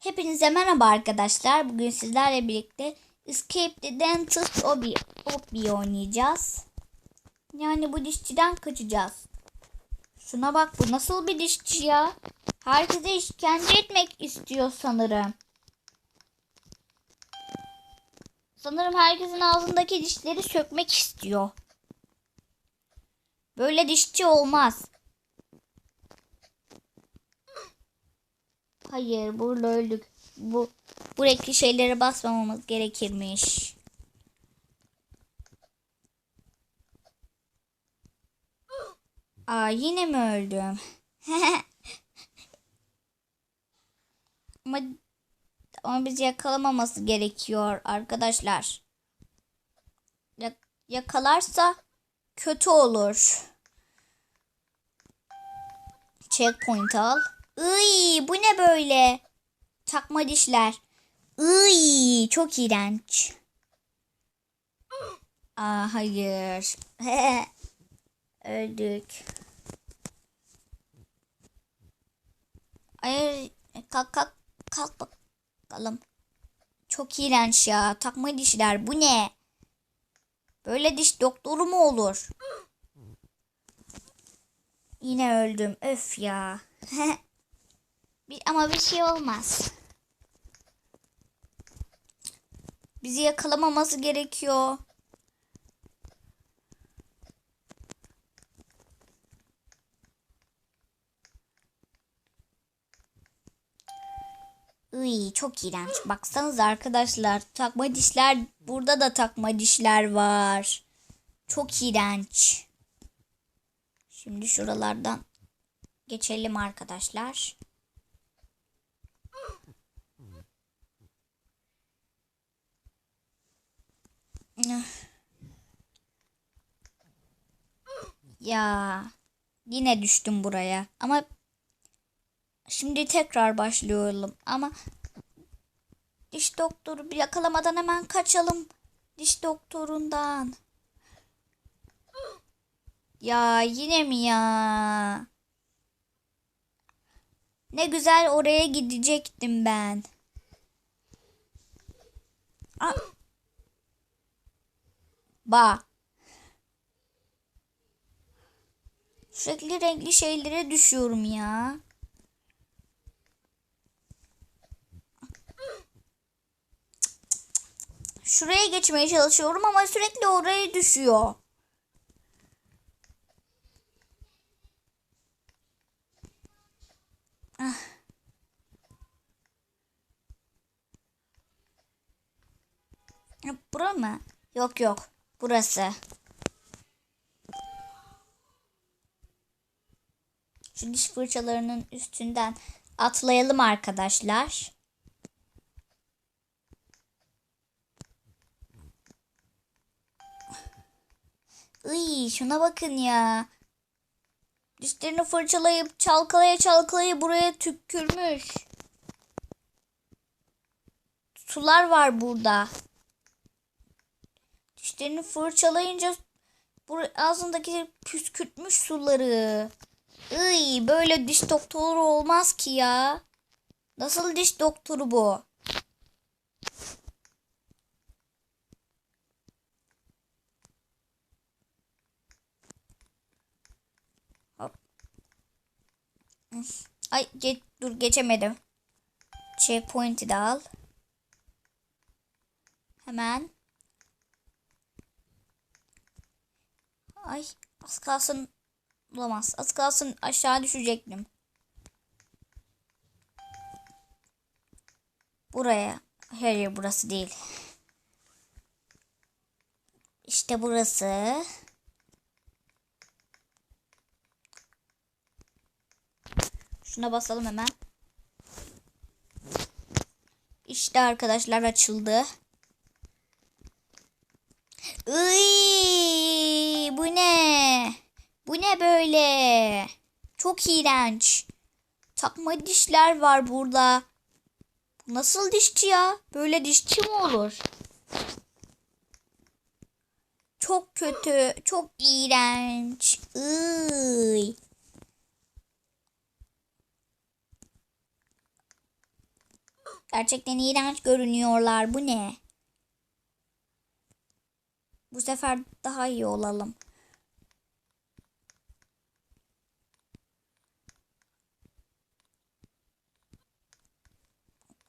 Hepinize merhaba arkadaşlar. Bugün sizlerle birlikte Escape the Dentist Obi, Obi oynayacağız. Yani bu dişçiden kaçacağız. Şuna bak bu nasıl bir dişçi ya? Herkese işkence etmek istiyor sanırım. Sanırım herkesin ağzındaki dişleri sökmek istiyor. Böyle dişçi olmaz. Hayır burada öldük. Bu buradaki şeylere basmamamız gerekirmiş. Aa yine mi öldüm? ama, ama bizi yakalamaması gerekiyor arkadaşlar. Ya- yakalarsa kötü olur. Checkpoint al. Iy, bu ne böyle? Takma dişler. Iy, çok iğrenç. Aa, hayır. Öldük. Hayır, kalk kalk kalk bakalım. Çok iğrenç ya. Takma dişler. Bu ne? Böyle diş doktoru mu olur? Yine öldüm. Öf ya. Bir, ama bir şey olmaz. Bizi yakalamaması gerekiyor. Iy, çok iğrenç. Baksanıza arkadaşlar. Takma dişler. Burada da takma dişler var. Çok iğrenç. Şimdi şuralardan geçelim arkadaşlar. Ya yine düştüm buraya. Ama şimdi tekrar başlıyorum. Ama diş doktoru yakalamadan hemen kaçalım. Diş doktorundan. Ya yine mi ya? Ne güzel oraya gidecektim ben. Aa. Ba. Sürekli renkli şeylere düşüyorum ya. Şuraya geçmeye çalışıyorum ama sürekli oraya düşüyor. Ah. Bura mı? Yok yok. Burası. Şu diş fırçalarının üstünden atlayalım arkadaşlar. Iy, şuna bakın ya. Dişlerini fırçalayıp çalkalaya çalkalaya buraya tükürmüş. Sular var burada. Dişlerini fırçalayınca ağzındaki püskürtmüş suları. Iy, böyle diş doktoru olmaz ki ya. Nasıl diş doktoru bu? Hop. Ay ge- dur geçemedim. Checkpoint'i de al. Hemen. Ay az kalsın bulamaz. Az kalsın aşağı düşecektim. Buraya. Hayır burası değil. İşte burası. Şuna basalım hemen. İşte arkadaşlar açıldı. Iy, bu ne? Bu ne böyle? Çok iğrenç. Takma dişler var burada. Bu nasıl dişçi ya? Böyle dişçi mi olur? Çok kötü, çok iğrenç. Iy. Gerçekten iğrenç görünüyorlar. Bu ne? Bu sefer daha iyi olalım.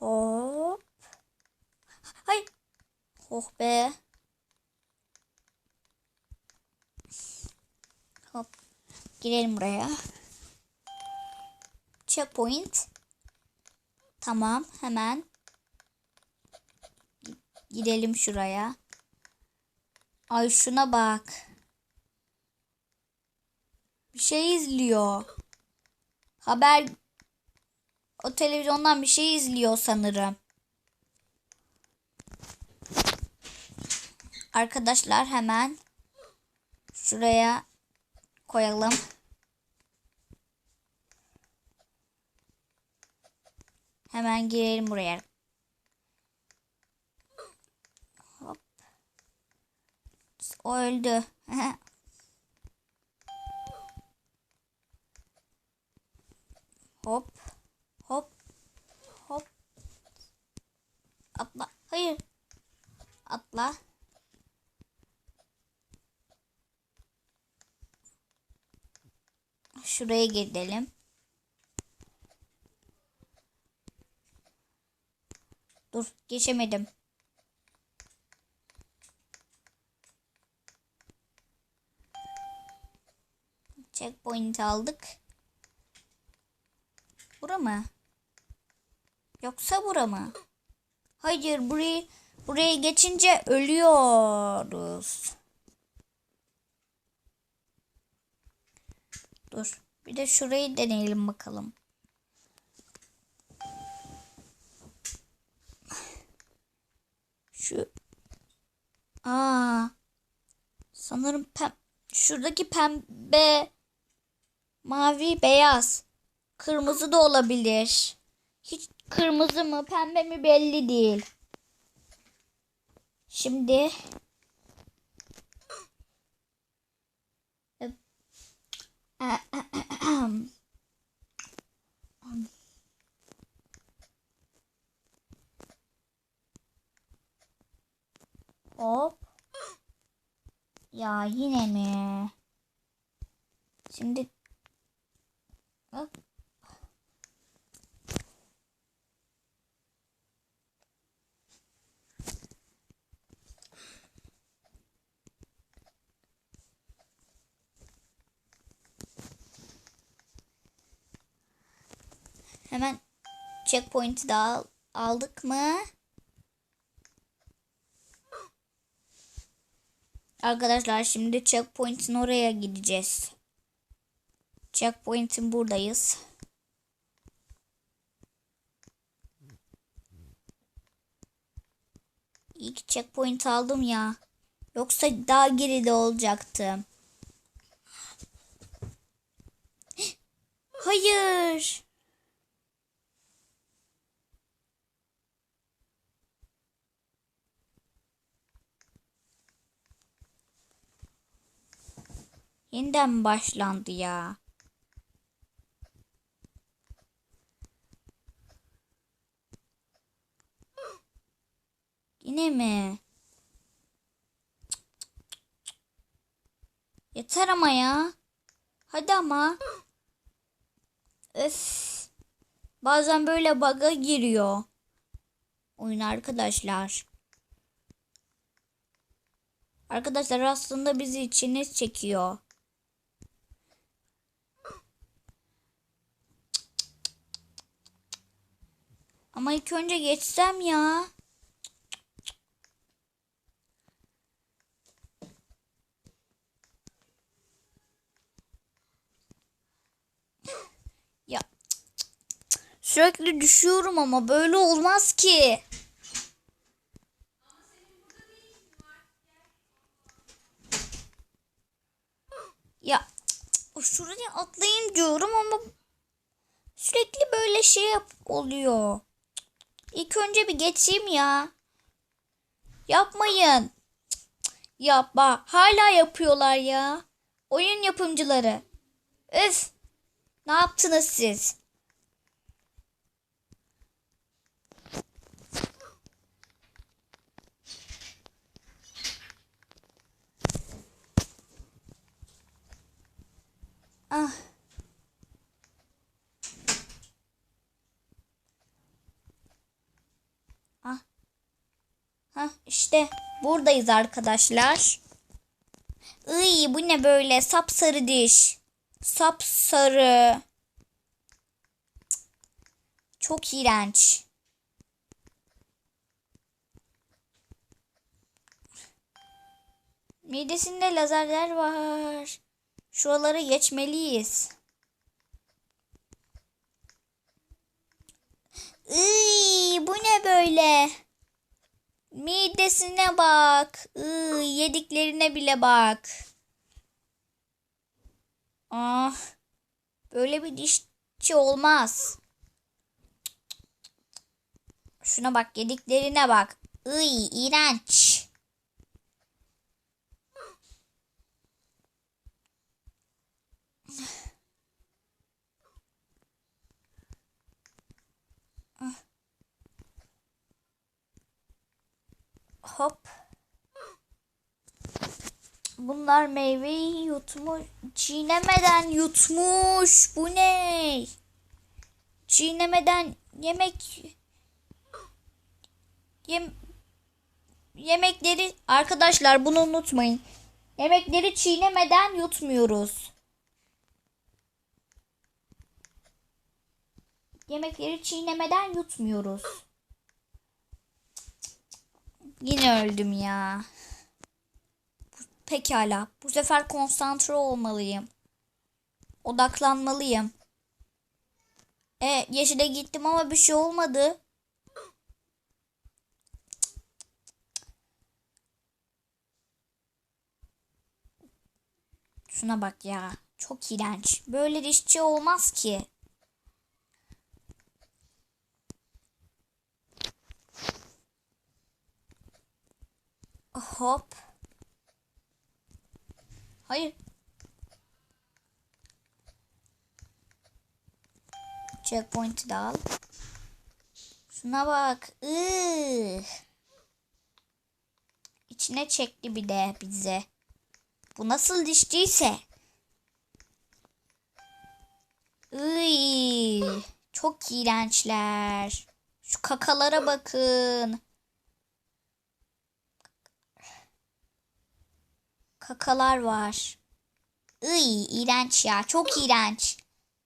Hop. Hay. Oh be. Hop. Girelim buraya. Checkpoint. Tamam hemen. Gidelim şuraya. Ay şuna bak. Bir şey izliyor. Haber o televizyondan bir şey izliyor sanırım. Arkadaşlar hemen şuraya koyalım. Hemen girelim buraya. O öldü. Hop. Hop. Hop. Atla. Hayır. Atla. Şuraya gidelim. Dur geçemedim. Checkpoint aldık. Bura mı? Yoksa bura mı? Hayır burayı buraya geçince ölüyoruz. Dur. Bir de şurayı deneyelim bakalım. Şu Aa. Sanırım pem şuradaki pembe mavi beyaz kırmızı da olabilir. Hiç kırmızı mı pembe mi belli değil. Şimdi Hop. Ya yine mi? Şimdi Hemen checkpoint'i al- aldık mı? Arkadaşlar şimdi checkpoint'in oraya gideceğiz. Checkpoint'in buradayız. İyi ki checkpoint aldım ya. Yoksa daha geride olacaktım. Hayır. Yeniden başlandı ya? Yine mi? Yeter ama ya. Hadi ama. Öf. Bazen böyle bug'a giriyor. Oyun arkadaşlar. Arkadaşlar aslında bizi içiniz çekiyor. Ama ilk önce geçsem. Ya sürekli düşüyorum ama böyle olmaz ki. Ya şuraya atlayayım diyorum ama sürekli böyle şey oluyor. İlk önce bir geçeyim ya. Yapmayın. Ya bak hala yapıyorlar ya. Oyun yapımcıları. Öf. Ne yaptınız siz? Ah. Ah. Hah işte buradayız arkadaşlar. Iy bu ne böyle sapsarı diş. Sapsarı. Çok iğrenç. Midesinde lazerler var. Şuraları geçmeliyiz. Iy, bu ne böyle? Midesine bak. Iy, yediklerine bile bak. Ah, böyle bir dişçi olmaz. Şuna bak, yediklerine bak. Iy, iğrenç. Hop. Bunlar meyveyi yutmuş. Çiğnemeden yutmuş. Bu ne? Çiğnemeden yemek yem yemekleri arkadaşlar bunu unutmayın. Yemekleri çiğnemeden yutmuyoruz. Yemekleri çiğnemeden yutmuyoruz. Yine öldüm ya. Pekala. Bu sefer konsantre olmalıyım. Odaklanmalıyım. E yeşile gittim ama bir şey olmadı. Şuna bak ya. Çok iğrenç. Böyle dişçi olmaz ki. Hop. Hayır. Checkpoint'i de al. Şuna bak. Iıı. İçine çekti bir de bize. Bu nasıl dişçiyse. Iy, çok iğrençler. Şu kakalara bakın. Kakalar var. Iy, iğrenç ya. Çok iğrenç.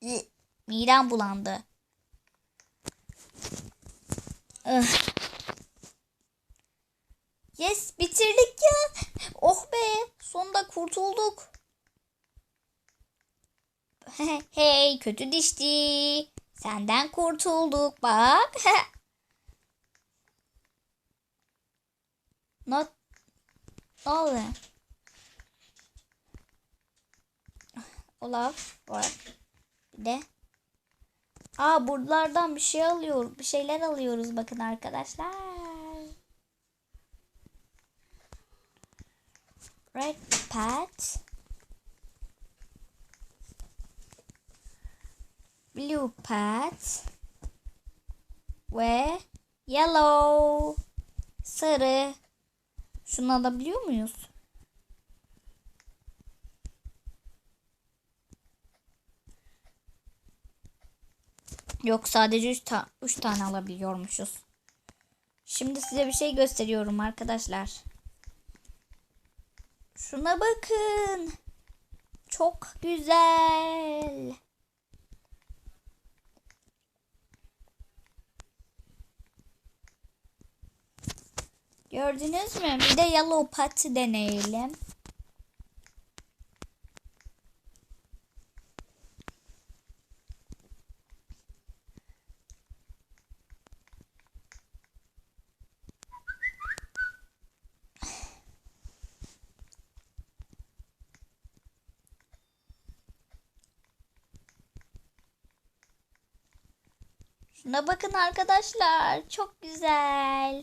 Iy, midem bulandı. Ih. Yes, bitirdik ya. Oh be, sonunda kurtulduk. hey, kötü dişti. Senden kurtulduk bak. Not ne oluyor? Olaf var. Bir de Aa buralardan bir şey alıyor. Bir şeyler alıyoruz bakın arkadaşlar. Red pad. Blue pad. Ve yellow. Sarı. Şunu alabiliyor muyuz? Yok sadece 3 ta üç tane alabiliyormuşuz. Şimdi size bir şey gösteriyorum arkadaşlar. Şuna bakın. Çok güzel. Gördünüz mü? Bir de yellow pati deneyelim. Şuna bakın arkadaşlar. Çok güzel.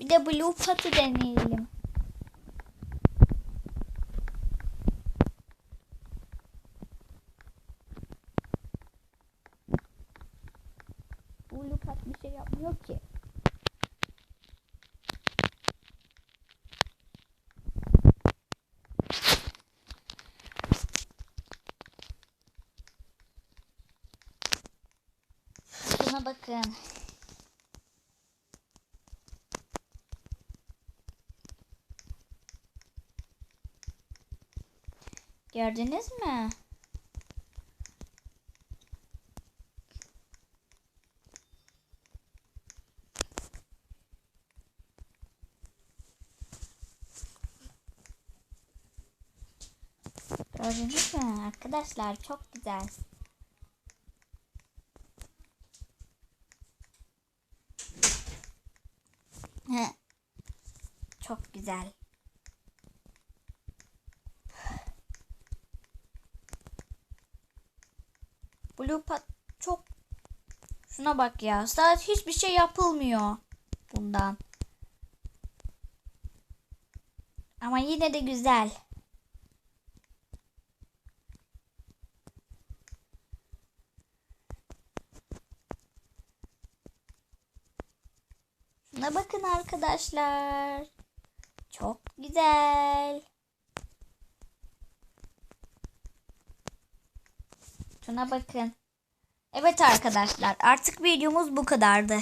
Bir de blue pati deneyelim. Buna bakın. Gördünüz mü? Gördünüz mü arkadaşlar çok güzel. Çok güzel. Blue Pat çok Şuna bak ya. Sadece hiçbir şey yapılmıyor bundan. Ama yine de güzel. Şuna bakın arkadaşlar. Çok güzel. Şuna bakın. Evet arkadaşlar artık videomuz bu kadardı.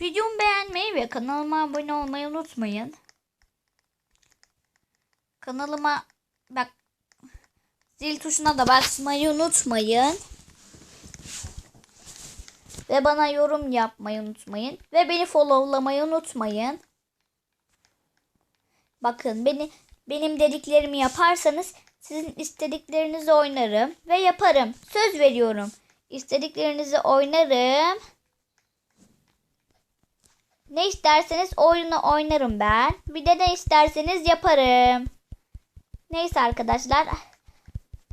Videomu beğenmeyi ve kanalıma abone olmayı unutmayın. Kanalıma bak zil tuşuna da basmayı unutmayın. Ve bana yorum yapmayı unutmayın. Ve beni followlamayı unutmayın. Bakın beni benim dediklerimi yaparsanız sizin istediklerinizi oynarım ve yaparım. Söz veriyorum. İstediklerinizi oynarım. Ne isterseniz oyunu oynarım ben. Bir de ne isterseniz yaparım. Neyse arkadaşlar.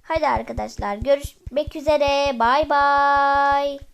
Hadi arkadaşlar görüşmek üzere. Bay bay.